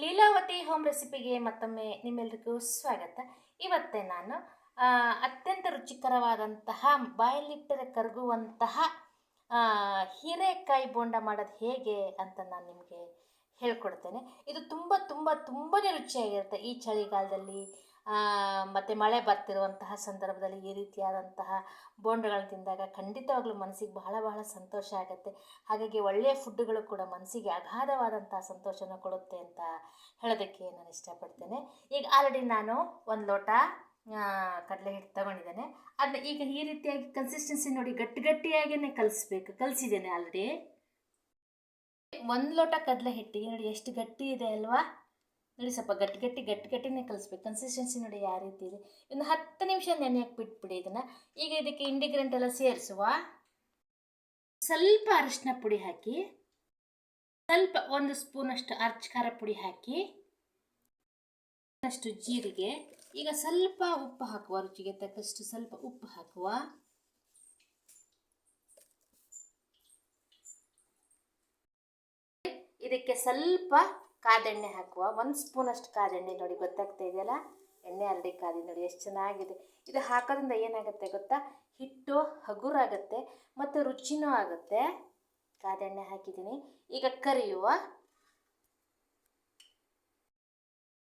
Leelavathi home ರೆಸಿಪಿಗೆ ಮತ್ತೊಮ್ಮೆ ನಿಮ್ಮೆಲ್ರಿಗೂ ಸ್ವಾಗತ. ಇವತ್ತೇ ನಾನು ಅತ್ಯಂತ ರುಚಿಕರವಾದಂತಹ, ಬಾಯಲ್ಲಿಟ್ಟರೆ ಕರಗುವಂತಹ ಹೀರೆಕಾಯಿ ಬೋಂಡ ಮಾಡೋದು ಹೇಗೆ ಅಂತ ನಾನು ನಿಮಗೆ ಹೇಳ್ಕೊಡ್ತೇನೆ. ಇದು ತುಂಬ ತುಂಬ ತುಂಬಾ ರುಚಿಯಾಗಿರುತ್ತೆ ಈ ಚಳಿಗಾಲದಲ್ಲಿ. ಮತ್ತು ಮಳೆ ಬರ್ತಿರುವಂತಹ ಸಂದರ್ಭದಲ್ಲಿ ಈ ರೀತಿಯಾದಂತಹ ಬೋಂಡಗಳನ್ನ ತಿಂದಾಗ ಖಂಡಿತವಾಗ್ಲೂ ಮನಸ್ಸಿಗೆ ಬಹಳ ಬಹಳ ಸಂತೋಷ ಆಗುತ್ತೆ. ಹಾಗಾಗಿ ಒಳ್ಳೆಯ ಫುಡ್ಡುಗಳು ಕೂಡ ಮನಸ್ಸಿಗೆ ಅಗಾಧವಾದಂತಹ ಸಂತೋಷನ ಕೊಡುತ್ತೆ ಅಂತ ಹೇಳೋದಕ್ಕೆ ನಾನು ಇಷ್ಟಪಡ್ತೇನೆ. ಈಗ ಆಲ್ರೆಡಿ ನಾನು ಒಂದು ಲೋಟ ಕಡಲೆ ಹಿಟ್ಟು ತಗೊಂಡಿದ್ದೇನೆ. ಅದನ್ನ ಈಗ ಈ ರೀತಿಯಾಗಿ ಕನ್ಸಿಸ್ಟೆನ್ಸಿ ನೋಡಿ ಗಟ್ಟಿ ಗಟ್ಟಿಯಾಗೇ ಕಲಿಸ್ಬೇಕು. ಕಲಿಸಿದ್ದೇನೆ ಆಲ್ರೆಡಿ. ಒಂದು ಲೋಟ ಕಡಲೆ ಹಿಟ್ಟಿಗೆ ನೋಡಿ ಎಷ್ಟು ಗಟ್ಟಿ ಇದೆ ಅಲ್ವಾ? ನೋಡಿ ಸ್ವಲ್ಪ ಗಟ್ಟಿ ಗಟ್ಟಿ ಗಟ್ಟಿ ಗಟ್ಟಿನೇ ಕಲಿಸ್ಬೇಕು. ಕನ್ಸಿಸ್ಟೆನ್ಸಿ ನೋಡಿ ಯಾವ ರೀತಿ ಇದೆ. ಇನ್ನು ಹತ್ತು ನಿಮಿಷ ನೆನೆಯಕ್ಕೆ ಬಿಟ್ಬಿಡಿ ಇದನ್ನು. ಈಗ ಇದಕ್ಕೆ ಇಂಡಿಗ್ರೆಂಟ್ ಎಲ್ಲ ಸೇರಿಸುವ. ಸ್ವಲ್ಪ ಅರಿಶಿನ ಪುಡಿ ಹಾಕಿ, ಸ್ವಲ್ಪ ಒಂದು ಸ್ಪೂನಷ್ಟು ಅರ್ಚ್ ಖಾರ ಪುಡಿ ಹಾಕಿ ಅಷ್ಟು ಜೀರಿಗೆ, ಈಗ ಸ್ವಲ್ಪ ಉಪ್ಪು ಹಾಕುವ ರುಚಿಗೆ ತಕ್ಕಷ್ಟು ಸ್ವಲ್ಪ ಉಪ್ಪು ಹಾಕುವ. ಇದಕ್ಕೆ ಸ್ವಲ್ಪ ಕಾದೆಣ್ಣೆ ಹಾಕುವ, ಒಂದು ಸ್ಪೂನಷ್ಟು ಕಾದೆಣ್ಣೆ ನೋಡಿ ಗೊತ್ತಾಗ್ತಾ ಇದೆಯಲ್ಲ? ಎಣ್ಣೆ ಅರಡಿ ಕಾದಿ ನೋಡಿ, ಎಷ್ಟು ಚೆನ್ನಾಗಿದೆ. ಇದು ಹಾಕೋದ್ರಿಂದ ಏನಾಗುತ್ತೆ ಗೊತ್ತಾ? ಹಿಟ್ಟು ಹಗುರಾಗುತ್ತೆ ಮತ್ತು ರುಚಿನೂ ಆಗುತ್ತೆ. ಕಾದೆಣ್ಣೆ ಹಾಕಿದ್ದೀನಿ. ಈಗ ಕರಿಯುವ.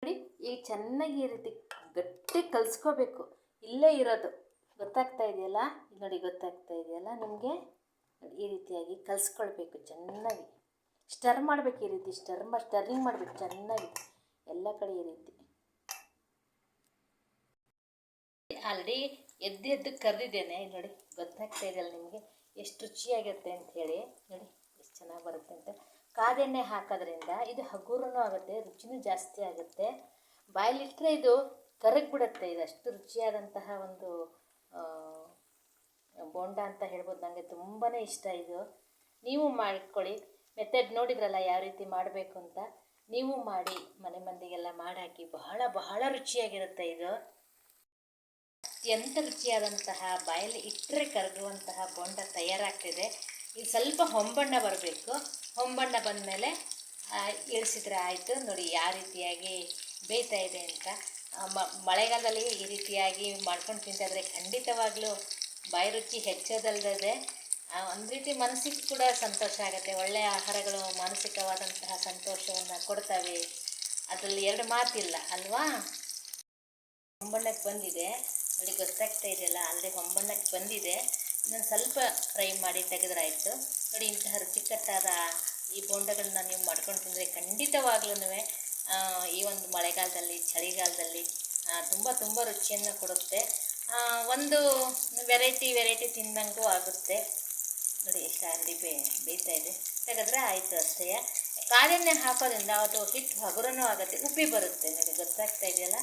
ನೋಡಿ ಈಗ ಚೆನ್ನಾಗಿ ಈ ರೀತಿ ಗಟ್ಟಿ ಕಲಿಸ್ಕೋಬೇಕು. ಇಲ್ಲೇ ಇರೋದು. ಗೊತ್ತಾಗ್ತಾ ಇದೆಯಲ್ಲ? ನೋಡಿ, ಗೊತ್ತಾಗ್ತಾ ಇದೆಯಲ್ಲ ನಿಮಗೆ? ಈ ರೀತಿಯಾಗಿ ಕಲಿಸ್ಕೊಳ್ಬೇಕು ಚೆನ್ನಾಗಿ. ಸ್ಟರ್ ಮಾಡಬೇಕು ಈ ರೀತಿ, ಸ್ಟರ್ ಮಾ ಸ್ಟರ್ರಿಂಗ್ ಮಾಡಬೇಕು, ಚೆನ್ನಾಗಿ. ಎಲ್ಲ ಕಡೆ ಈ ರೀತಿ. ಆಲ್ರೆಡಿ ಎದ್ದು ಎದ್ದು ಕರೆದಿದ್ದೇನೆ ನೋಡಿ ಗೊತ್ತಾಗ್ತಾ ಇದೆಯಲ್ಲ ನಿಮಗೆ? ಎಷ್ಟು ರುಚಿಯಾಗಿರುತ್ತೆ ಅಂತ ಹೇಳಿ. ನೋಡಿ, ಎಷ್ಟು ಚೆನ್ನಾಗಿ ಬರುತ್ತೆ ಅಂತ. ಕಾದೆಣ್ಣೆ ಹಾಕೋದ್ರಿಂದ ಇದು ಹಗುರನೂ ಆಗುತ್ತೆ, ರುಚಿನೂ ಜಾಸ್ತಿ ಆಗುತ್ತೆ. ಬಾಯಲ್ಲಿಟ್ಟರೆ ಇದು ಕರಗಿಬಿಡುತ್ತೆ, ಇದು ಅಷ್ಟು ರುಚಿಯಾದಂತಹ ಒಂದು ಬೋಂಡ ಅಂತ ಹೇಳ್ಬೋದು. ನನಗೆ ತುಂಬಾ ಇಷ್ಟ ಇದು. ನೀವು ಮಾಡ್ಕೊಳ್ಳಿ. ಮೆಥಡ್ ನೋಡಿದ್ರಲ್ಲ ಯಾವ ರೀತಿ ಮಾಡಬೇಕು ಅಂತ? ನೀವು ಮಾಡಿ, ಮನೆ ಮಂದಿಗೆಲ್ಲ ಮಾಡಾಕಿ ಬಹಳ ಬಹಳ ರುಚಿಯಾಗಿರುತ್ತೆ ಇದು. ಅತ್ಯಂತ ರುಚಿಯಾದಂತಹ ಬಾಯಲ್ಲಿ ಇಟ್ಟರೆ ಕರಗುವಂತಹ ಬೊಂಡ ತಯಾರಾಗ್ತಿದೆ. ಇದು ಸ್ವಲ್ಪ ಹೊಂಬಣ್ಣ ಬರಬೇಕು. ಹೊಂಬಣ್ಣ ಬಂದಮೇಲೆ ಇಳಿಸಿದ್ರೆ ಆಯಿತು. ನೋಡಿ ಯಾವ ರೀತಿಯಾಗಿ ಬೇಯ್ತಾ ಇದೆ ಅಂತ. ಮಳೆಗಾಲದಲ್ಲಿ ಈ ರೀತಿಯಾಗಿ ಮಾಡ್ಕೊಂಡು ತಿಂತಾಯಿದ್ರೆ ಖಂಡಿತವಾಗ್ಲೂ ಬಾಯಿ ರುಚಿ ಹೆಚ್ಚೋದಲ್ಲದೆ ಒಂದು ರೀತಿ ಮನಸ್ಸಿಗೆ ಕೂಡ ಸಂತೋಷ ಆಗುತ್ತೆ. ಒಳ್ಳೆಯ ಆಹಾರಗಳು ಮಾನಸಿಕವಾದಂತಹ ಸಂತೋಷವನ್ನು ಕೊಡ್ತವೆ. ಅದರಲ್ಲಿ ಎರಡು ಮಾತಿಲ್ಲ, ಅಲ್ವಾ? ಹೊಂಬಣ್ಣಕ್ಕೆ ಬಂದಿದೆ. ನೋಡಿ, ಗೊತ್ತಾಗ್ತಾ ಇದೆಯಲ್ಲ ಅಲ್ಲಿ ಹೊಂಬಣ್ಣಕ್ಕೆ ಬಂದಿದೆ. ಇನ್ನೊಂದು ಸ್ವಲ್ಪ ಫ್ರೈ ಮಾಡಿ ತೆಗೆದ್ರಾಯಿತು. ನೋಡಿ, ಇಂತಹ ರುಚಿಕಟ್ಟಾದ ಈ ಬೋಂಡಗಳನ್ನ ನೀವು ಮಾಡ್ಕೊಂಡು ತಿಂದರೆ ಖಂಡಿತವಾಗ್ಲೂ ಈ ಒಂದು ಮಳೆಗಾಲದಲ್ಲಿ, ಚಳಿಗಾಲದಲ್ಲಿ ತುಂಬ ತುಂಬ ರುಚಿಯನ್ನು ಕೊಡುತ್ತೆ. ಒಂದು ವೆರೈಟಿ ವೆರೈಟಿ ತಿಂದಂಗೂ ಆಗುತ್ತೆ. ನೋಡಿ ಎಷ್ಟು ಆಲ್ರೆಡಿ ಬೇ ಬೇಯ್ತಾ ಇದೆ. ತೆಗೆದ್ರೆ ಆಯಿತು ಅಷ್ಟೇ. ಕಾಳೆಣ್ಣೆ ಹಾಕೋದ್ರಿಂದ ಅದು ಹಿಟ್ಟು ಹಗುರನೂ ಆಗುತ್ತೆ, ಉಪ್ಪಿ ಬರುತ್ತೆ. ನೋಡಿ ಗೊತ್ತಾಗ್ತಾ ಇದೆಯಲ್ಲ?